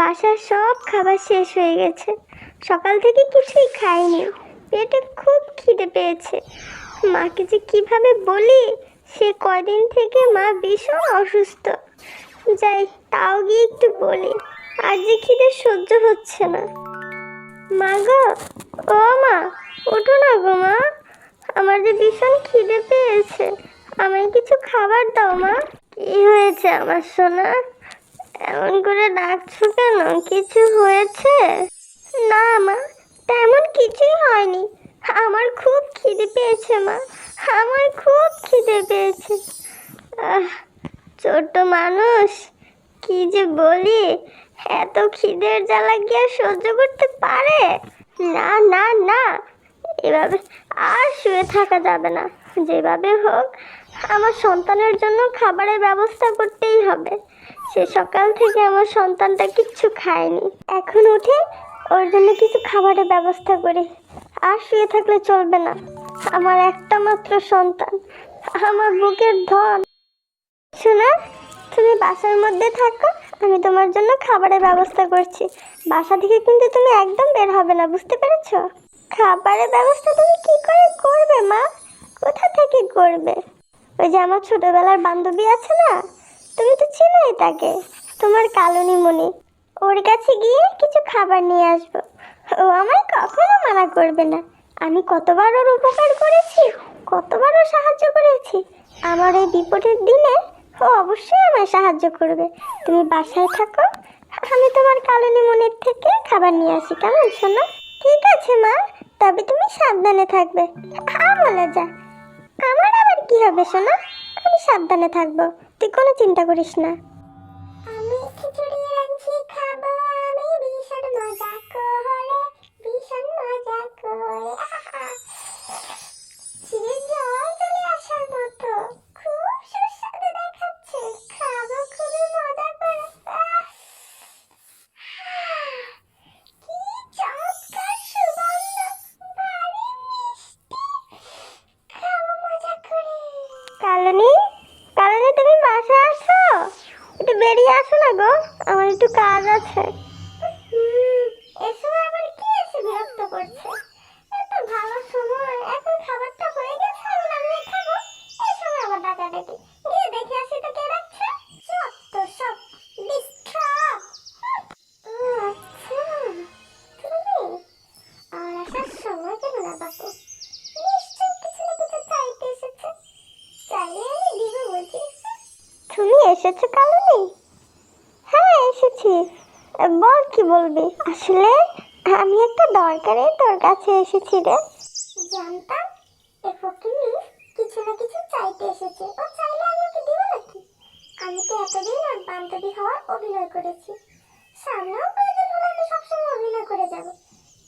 বাসার সব খাবার শেষ হয়ে গেছে। সকাল থেকে কিছুই খাইনি। পেটে খুব খিদে পেয়েছে। মাকে যে কীভাবে বলি? সে কদিন থেকে মা ভীষণ অসুস্থ। যাই, তাও গিয়ে একটু বলি। আর যে খিদে সহ্য হচ্ছে না। মা গো, ও মা, ওঠো না গো মা। আমার যে ভীষণ খিদে পেয়েছে। আমায় কিছু খাবার দাও মা। কি হয়েছে আমার সোনা? এমন করে ডাকছো কেন? কিছু হয়েছে? না মা, তেমন কিছুই হয়নি। আমার খুব খিদে পেয়েছে মা, আমার খুব খিদে পেয়েছে। ছোট্ট মানুষ, কি যে বলি, এত খিদের জ্বালা আর সহ্য করতে পারে? না না না, এভাবে আর শুয়ে থাকা যাবে না। যেভাবে হোক, আমার সন্তানের জন্য খাবারের ব্যবস্থা করতেই হবে। সে সকাল থেকে আমার সন্তানটা কিচ্ছু খায়নি। এখন উঠে ওর জন্য কিছু খাবারের ব্যবস্থা করি। আর শুয়ে থাকলে চলবে না। আমার একটা মাত্র সন্তান। আমার বুকের ধন। শোনা, তুমি বাসার মধ্যে থাকো, আমি তোমার জন্য খাবারের ব্যবস্থা করছি। বাসা থেকে কিন্তু তুমি একদম বের হবে না, বুঝতে পেরেছ? খাবারের ব্যবস্থা তুমি কি করে করবে মা? কোথা থেকে করবে? ওই যে আমার ছোটবেলার বান্ধবী আছে না? তুমি তো চিনোই তাকে। তোমার কালনী মনি ওর কাছে গিয়ে কিছু খাবার নিয়ে আসব। ও আমায় কখনো মানা করবে না। আমি কতবার ওর উপকার করেছি, কতবার ওর সাহায্য করেছি। আমার এই বিপদের দিনে ও অবশ্যই আমায় সাহায্য করবে। তুমি বাসায় থাকো, আমি তোমার কালনী মনির থেকে খাবার নিয়ে আসি, কেমন শোনো? ঠিক আছে, মা, তবে তুমি সাবধানে থাকবে। বলে যা। আমার আবার কি হবে শোনা? আমি সাবধানে থাকব। তুই কোনো চিন্তা করিস না। আমি খিচুড়ি রাঁধছি খাব আমি ভীষণ মজা করে ভীষণ মজা করে। জিভে জল চলে আসার মতো খুব সুস্বাদু দেখাচ্ছে খাব খুবই মজা করে। কি চমৎকার সুগন্ধ ভারী মিষ্টি খাব মজা করে। কালনি কালনি? কাজ আছে। এসো আবার কি এসে বিরক্ত করছে? এত ভালো সময় এখন খাবারটা হয়ে গেছে আমি নামিয়ে খাব? এই সময় আবার ডাকাডাকি গিয়ে দেখে আসি তো কে রাখছে সব তো সব ডিস্টার্ব আচ্ছা। তুমি? আর আসার সময় কেন না বাপু? নিশ্চয় কিছু না কিছু চাইতে এসেছে। চাইলে আমি দিব বুঝি তুমি এসেছ কালনি এসেছি বল কি বলবি? আসলে আমি একটা দরকারে তোর কাছে এসেছি রে। জানতাম এ ফকিনি কিছু না কিছু চাইতে এসেছে। ও চাইলে আমি ওকে দিব নাকি? আমি তো এতদিন ওর বান্ধবী হওয়ার অভিনয় করেছি। সামনেও প্রয়োজন হলে আমি সবসময় অভিনয় করে যাব।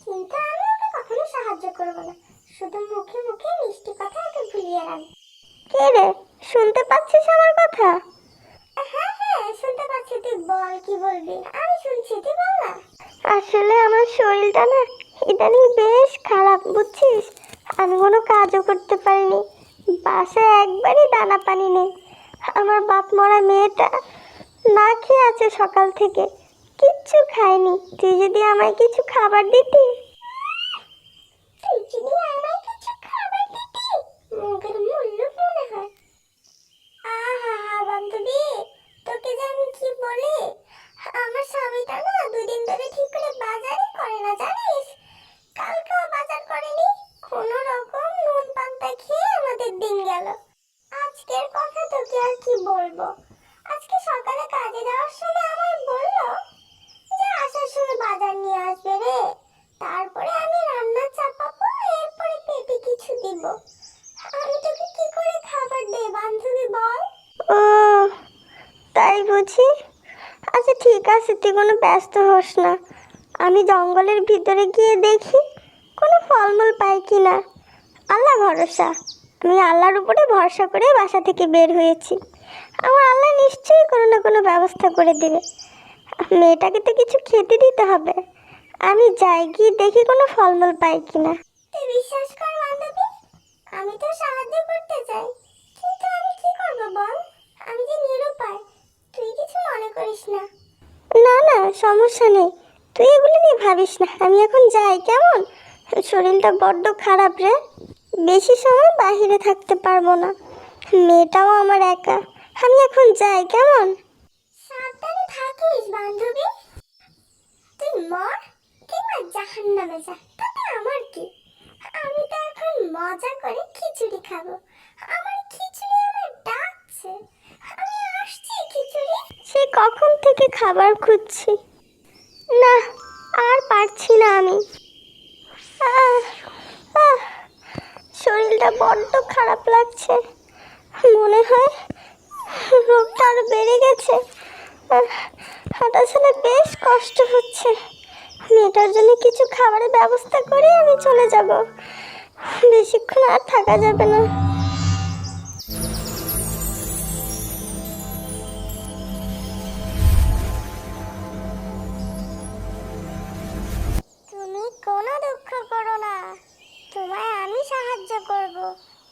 কিন্তু আমি ওকে কখনো সাহায্য করব না। শুধু মুখে মুখে মিষ্টি কথা ওকে ভুলিয়ে রাখব কে রে? শুনতে পাচ্ছিস আমার কথা? বলবি? আমি শুনছি, তুই বল। না আসলে আমার শরীরটা না ইদানিং বেশ খারাপ, বুঝছিস? আমি কোনো কাজও করতে পারিনি। বাসায় একবারই দানা পানি নেই। আমার বাপ মরা মেয়েটা না খেয়ে আছে সকাল থেকে। কিচ্ছু খায়নি। তুই যদি আমায় কিছু খাবার দিতি? তুই যদি গেল। আজকের কথা তোকে আর কি বলব? আজকে সকালে কাজে যাওয়ার সময় আমায় বলল যে আসার সময় বাজার নিয়ে আসবে রে। তারপরে আমি রান্না চাপাবো, এরপরে পেটে কিছু দিব। আমি তোকে কি করে খাবার দেই, বান্ধবী বল? ও, তাই বুঝি? আচ্ছা ঠিক আছে, তুই কোনো ব্যস্ত হোস না। আমি জঙ্গলের ভিতরে গিয়ে দেখি কোনো ফলমূল পাই কি না আল্লাহ ভরসা। আমি আল্লাহর উপরে ভরসা করে বাসা থেকে বের হয়েছি। আমার আল্লাহ নিশ্চয়ই কোনো না কোনো ব্যবস্থা করে দেবে। মেয়েটাকে তো কিছু খেতে দিতে হবে। আমি যাই গিয়ে দেখি কোনো ফলমূল পাই কিনা। তুই বিশ্বাস কর বান্ধবী আমি তো সাহায্য করতে চাই। কিন্তু আমি কি করব বল? আমি যে নিরুপায় তুই কিছু মনে করিস না। না না সমস্যা নেই। তুই এগুলো নিয়ে ভাবিস না। আমি এখন যাই কেমন? শরীরটা বড্ড খারাপ রে। বেশি সময় বাইরে থাকতে পারব না। মেয়েটাও আমার একা। আমি এখন যাই কেমন? সাবধানে থাকিস বান্ধবী। তুই মর কিংবা জাহান নামে যা তাতে আমার কি? আমি তো এখন মজা করে খিচুড়ি খাব। আমার খিচুড়ি আমার ডাকছে। আমি আসছি খিচুড়ি। সে কখন থেকে খাবার খুঁজছি? না আর পারছি না আমি। আহ, শরীরটা বড্ড খারাপ লাগছে। মনে হয় রোগটা আরও বেড়ে গেছে। হাঁটা হাঁটাচলা বেশ কষ্ট হচ্ছে। মেয়েটার জন্য কিছু খাবারের ব্যবস্থা করে আমি চলে যাব। বেশিক্ষণ আর থাকা যাবে না। তুমি কোনো দুঃখ করো না। তোমায় আমি সাহায্য করব।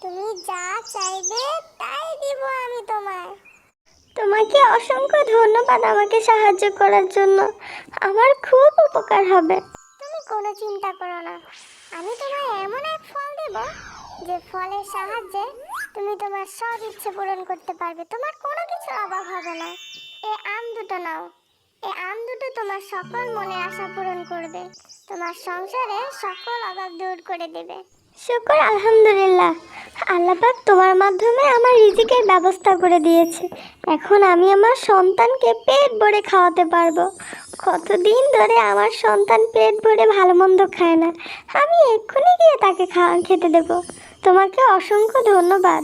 তুমি যা চাইবে তাই দিব আমি তোমায়। তোমাকে অসংখ্য ধন্যবাদ আমাকে সাহায্য করার জন্য। আমার খুব উপকার হবে। তুমি কোনো চিন্তা করো না। আমি তোমায় এমন এক ফল দেব যে ফলের সাহায্যে তুমি তোমার সব ইচ্ছে পূরণ করতে পারবে। তোমার কোনো কিছুর অভাব হবে না। এই আম দুটো নাও। এই আম দুটো তোমার সকল মনের আশা পূরণ করবে। তোমার সংসারে সকল অভাব দূর করে দেবে। শুকর, আলহামদুলিল্লাহ। আল্লাপাক তোমার মাধ্যমে আমার রিজিকের ব্যবস্থা করে দিয়েছে। এখন আমি আমার সন্তানকে পেট ভরে খাওয়াতে পারব। কতদিন ধরে আমার সন্তান পেট ভরে ভালো মন্দ খায় না। আমি এক্ষুনি গিয়ে তাকে খাওয়া খেতে দেবো। তোমাকে অসংখ্য ধন্যবাদ।